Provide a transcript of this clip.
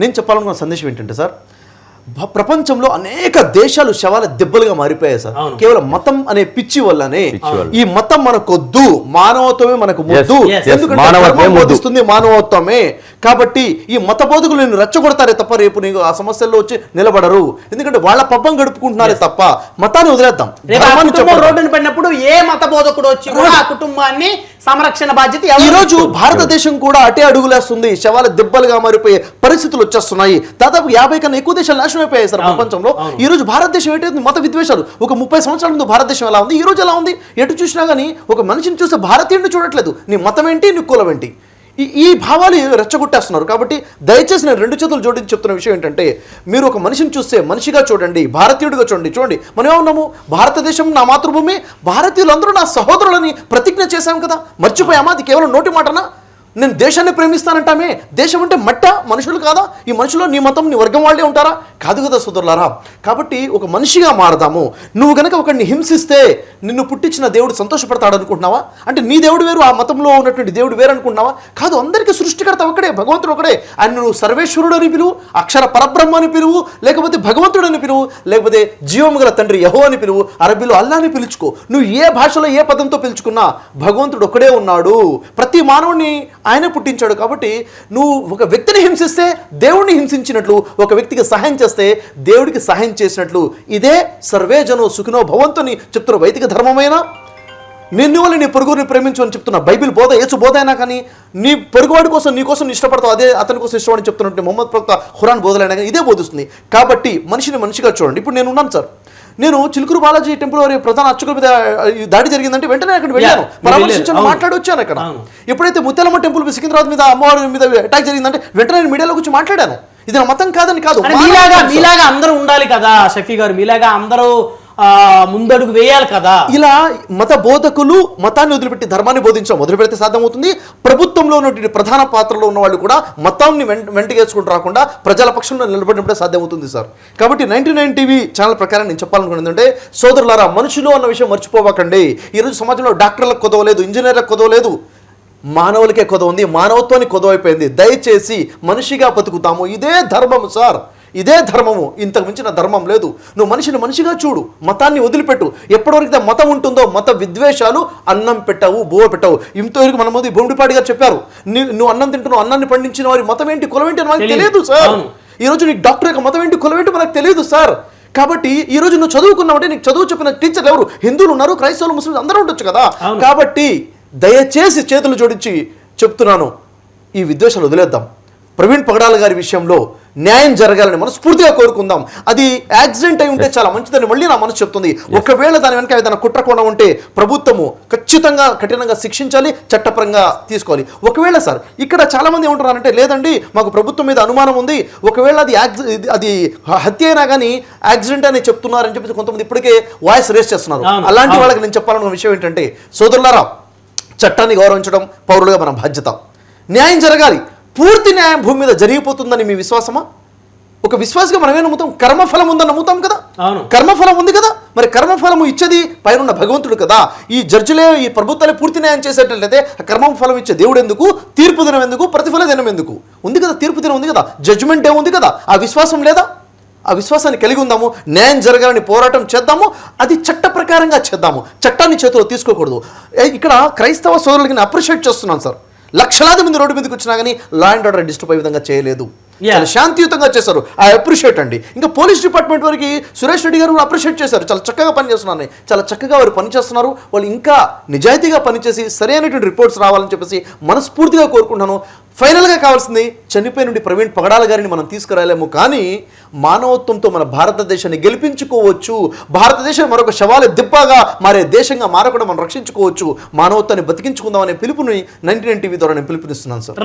నేను చెప్పాలనుకున్న సందేశం ఏంటంటే సార్ ప్రపంచంలో అనేక దేశాలు శవాల దెబ్బలుగా మారిపోయాయి సార్. కేవలం మతం అనే పిచ్చి వల్లనే. ఈ మతం మనకొద్దు మానవత్వమే మనకు ముద్దు. ఎందుకంటే మానవత్వమే కాబట్టి ఈ మత బోధకులు నేను రెచ్చగొడతారే తప్ప రేపు నీకు ఆ సమస్యల్లో వచ్చి నిలబడరు. ఎందుకంటే వాళ్ళ పబ్బం గడుపుకుంటున్నారే తప్ప మతాన్ని వదిలేద్దాం. రోడ్డున పడినప్పుడు ఏ మత బోధకుడు వచ్చి ఆ కుటుంబాన్ని సంరక్షణ బాధ్యత ఈ రోజు? భారతదేశం కూడా అటే అడుగులేస్తుంది. శవాల దెబ్బలుగా మారిపోయే పరిస్థితులు వచ్చేస్తున్నాయి. దాదాపు యాభై కన్నా ఎక్కువ దేశాలు నాశనం అయిపోయాయి సార్ ప్రపంచంలో. ఈ రోజు భారతదేశం ఏంటంటే మత విద్వేషాలు. ఒక ముప్పై సంవత్సరాల ముందు భారతదేశం ఎలా ఉంది? ఈ రోజు ఎలా ఉంది? ఎటు చూసినా కానీ ఒక మనిషిని చూస్తే భారతీయుడిని చూడట్లేదు. నీ మతం ఏంటి? నీ కులం ఏంటి? ఈ ఈ భావాలు రెచ్చగొట్టేస్తున్నారు. కాబట్టి దయచేసి నేను రెండు చేతులు జోడించి చెప్తున్న విషయం ఏంటంటే మీరు ఒక మనిషిని చూస్తే మనిషిగా చూడండి భారతీయుడిగా చూడండి చూడండి. మనం ఏమన్నాము? భారతదేశం నా మాతృభూమి భారతీయులందరూ నా సహోదరులని ప్రతిజ్ఞ చేశాం కదా. మర్చిపోయామా? అది కేవలం నోటి మాటనా? నేను దేశాన్ని ప్రేమిస్తానంటామే. దేశం అంటే మట్ట మనుషులు కాదా? ఈ మనుషులు నీ మతం నీ వర్గం వాళ్ళే ఉంటారా? కాదు కదా సుదరులారా. కాబట్టి ఒక మనిషిగా మారదాము. నువ్వు గనక ఒకరిని హింసిస్తే నిన్ను పుట్టించిన దేవుడు సంతోషపడతాడు అనుకుంటున్నావా అంటే నీ దేవుడు వేరు ఆ మతంలో ఉన్నటువంటి దేవుడు వేరు అనుకుంటున్నావా కాదు అందరికీ సృష్టికర్త ఒకడే భగవంతుడు ఒకడే ఆయన నువ్వు సర్వేశ్వరుడు అని పిలువు అక్షర పరబ్రహ్మ అని పిలువు లేకపోతే భగవంతుడు అని పిలువు లేకపోతే జీవము గల తండ్రి యహో అని పిలువు అరబీలో అల్లాని పిలుచుకో. నువ్వు ఏ భాషలో ఏ పదంతో పిలుచుకున్నా భగవంతుడు ఒకడే ఉన్నాడు. ప్రతి మానవుని ఆయన పుట్టించాడు కాబట్టి నువ్వు ఒక వ్యక్తిని హింసిస్తే దేవుడిని హింసించినట్లు ఒక వ్యక్తికి సహాయం చేస్తే దేవుడికి సహాయం చేసినట్లు. ఇదే సర్వేజనో సుఖినో భవంతుని చెప్తున్న వైదిక ధర్మమైన? నిన్ను వల్ల నీ పొరుగుని ప్రేమించు అని చెప్తున్న బైబిల్ బోధ యేసు బోధ అయినా కానీ నీ పొరుగువాడి కోసం నీ కోసం ఇష్టపడతావు అదే అతని కోసం ఇష్టపడని చెప్తున్నట్టు మొహమ్మద్ ప్రవక్త ఖురాన్ బోధలైనా కానీ ఇదే బోధిస్తుంది. కాబట్టి మనిషిని మనిషిగా చూడండి. ఇప్పుడు నేను ఉన్నాను సార్. నేను చిలుకూరు బాలాజీ టెంపుల్ వారి ప్రధాన అర్చకుల మీద దాడి జరిగిందంటే వెంటనే అక్కడ వెళ్ళాను మీరు పరామర్శించాను. మాట్లాడి వచ్చాను అక్కడ. ఎప్పుడైతే ముత్యాలమ్మ టెంపుల్ సికింద్రాబాద్ మీద అమ్మవారి మీద అటాక్ జరిగిందంటే వెంటనే నేను మీడియాలోకి వచ్చి మాట్లాడాను ఇది నా మతం కాదని కాదు మీలాగా. మీలాగా అందరూ ఉండాలి కదా షఫీ గారు మీలాగా అందరూ ముందడుగు వేయాలి కదా. ఇలా మత బోధకులు మతాన్ని వదిలిపెట్టి ధర్మాన్ని బోధించడం మొదలు పెడితే సాధ్యమవుతుంది. ప్రభుత్వంలో ఉన్నటువంటి ప్రధాన పాత్రలో ఉన్న వాళ్ళు కూడా మతాన్ని వెంట వెంటగేసుకుంటూ రాకుండా ప్రజల పక్షంలో నిలబడినప్పుడే సాధ్యమవుతుంది సార్. కాబట్టి నైన్టీ నైన్ టీవీ ఛానల్ ప్రకారం నేను చెప్పాలనుకున్నది ఏంటంటే సోదరులారా మనుషులు అన్న విషయం మర్చిపోవకండి. ఈరోజు సమాజంలో డాక్టర్లకు కొదవలేదు ఇంజనీర్లకు కొదవలేదు. మానవులకే కొదవ ఉంది మానవత్వానికి కొదవైపోయింది. దయచేసి మనిషిగా బతుకుతాము. ఇదే ధర్మము సార్. ఇదే ధర్మము. ఇంతకు మించిన ధర్మం లేదు. నువ్వు మనిషిని మనిషిగా చూడు. మతాన్ని వదిలిపెట్టు. ఎప్పటివరకు మతం ఉంటుందో మత విద్వేషాలు అన్నం పెట్టావు బువ్వ పెట్టావు. ఇంతవరకు మన ముందు బొమ్మిడిపాటి గారు చెప్పారు నువ్వు అన్నం తింటున్నావు అన్నాన్ని పండించిన వారి మతం ఏంటి కులం ఏంటి అని మనకు. తెలియదు. సార్. అవును. ఈ రోజు నీకు డాక్టర్ యొక్క మతం ఏంటి కులం ఏంటి మనకు తెలియదు సార్. కాబట్టి ఈ రోజు నువ్వు చదువుకున్నావంటే నీకు చదువు చెప్పిన టీచర్లు ఎవరు? హిందువులు ఉన్నారు క్రైస్తవులు ముస్లింలు అందరూ ఉండొచ్చు కదా. కాబట్టి దయచేసి చేతులు జోడించి చెప్తున్నాను. ఈ విద్వేషాలు వదిలేద్దాం. ప్రవీణ్ పగడాల గారి విషయంలో న్యాయం జరగాలని మనస్ఫూర్తిగా కోరుకుందాం. అది యాక్సిడెంట్ అయి ఉంటే చాలా మంచిదని మళ్ళీ నా మనసు చెప్తుంది. ఒకవేళ దాని వెనక ఏదైనా కుట్రకుండా ఉంటే ప్రభుత్వము ఖచ్చితంగా కఠినంగా శిక్షించాలి చట్టపరంగా తీసుకోవాలి. ఒకవేళ సార్ ఇక్కడ చాలా మంది ఏమంటున్నారంటే లేదండి మాకు ప్రభుత్వం మీద అనుమానం ఉంది. ఒకవేళ అది అది హత్య అయినా కానీ యాక్సిడెంట్ అని చెప్తున్నారని చెప్పేసి కొంతమంది ఇప్పటికే వాయిస్ రేస్ చేస్తున్నారు. అలాంటి. వాళ్ళకి నేను చెప్పాలన్న విషయం ఏంటంటే సోదరులారా చట్టాన్ని గౌరవించడం పౌరులుగా మన బాధ్యత. న్యాయం జరగాలి. పూర్తి న్యాయం భూమి మీద జరిగిపోతుందని మీ విశ్వాసమా? ఒక విశ్వాసగా మనమే నమ్ముతాం? కర్మఫలం ఉందని నమ్ముతాం కదా. కర్మఫలం ఉంది కదా? మరి కర్మఫలము ఇచ్చేది పైన భగవంతుడు కదా? ఈ జడ్జిలే ఈ ప్రభుత్వాలే పూర్తి న్యాయం చేసేటట్లయితే ఆ కర్మఫలం ఇచ్చే దేవుడు ఎందుకు? తీర్పు దినం ఎందుకు? ప్రతిఫల దినం ఎందుకు? ఉంది కదా? తీర్పు దినం ఉంది కదా? జడ్జిమెంట్ ఏ ఉంది కదా? ఆ విశ్వాసం లేదా? ఆ విశ్వాసాన్ని కలిగి ఉందాము న్యాయం జరగాలని పోరాటం చేద్దాము అది చట్ట ప్రకారంగా చేద్దాము. చట్టాన్ని చేతిలో తీసుకోకూడదు. ఇక్కడ క్రైస్తవ సోదరులకి అప్రిషియేట్ చేస్తున్నాను సార్. లక్షలాది మంది రోడ్డు మీదకి వచ్చినా కానీ లా అండ్ ఆర్డర్ డిస్టర్బ్ అయ్యే విధంగా చేయలేదు. చాలా శాంతియుతంగా చేశారు. ఐ అప్రిషియేట్ అండి. ఇంకా పోలీస్ డిపార్ట్మెంట్ వారికి సురేష్ రెడ్డి గారు అప్రిషియేట్ చేశారు. చాలా చక్కగా పనిచేస్తున్నారని. చాలా చక్కగా వారు పనిచేస్తున్నారు. వాళ్ళు ఇంకా నిజాయితీగా పనిచేసి సరైనటువంటి రిపోర్ట్స్ రావాలని చెప్పేసి మనస్ఫూర్తిగా కోరుకుంటున్నాను. ఫైనల్గా కావాల్సింది చనిపోయిన నుండి ప్రవీణ్ పగడాల గారిని మనం తీసుకురాలేము. కానీ మానవత్వంతో మన భారతదేశాన్ని గెలిపించుకోవచ్చు. భారతదేశం మరొక శవాల దిబ్బగా మారే దేశంగా మారకుండా మనం రక్షించుకోవచ్చు. మానవత్వాన్ని బతికించుకుందాం అనే పిలుపుని నైన్టీ నైన్ టీవీ ద్వారా నేను పిలుపునిస్తున్నాను సార్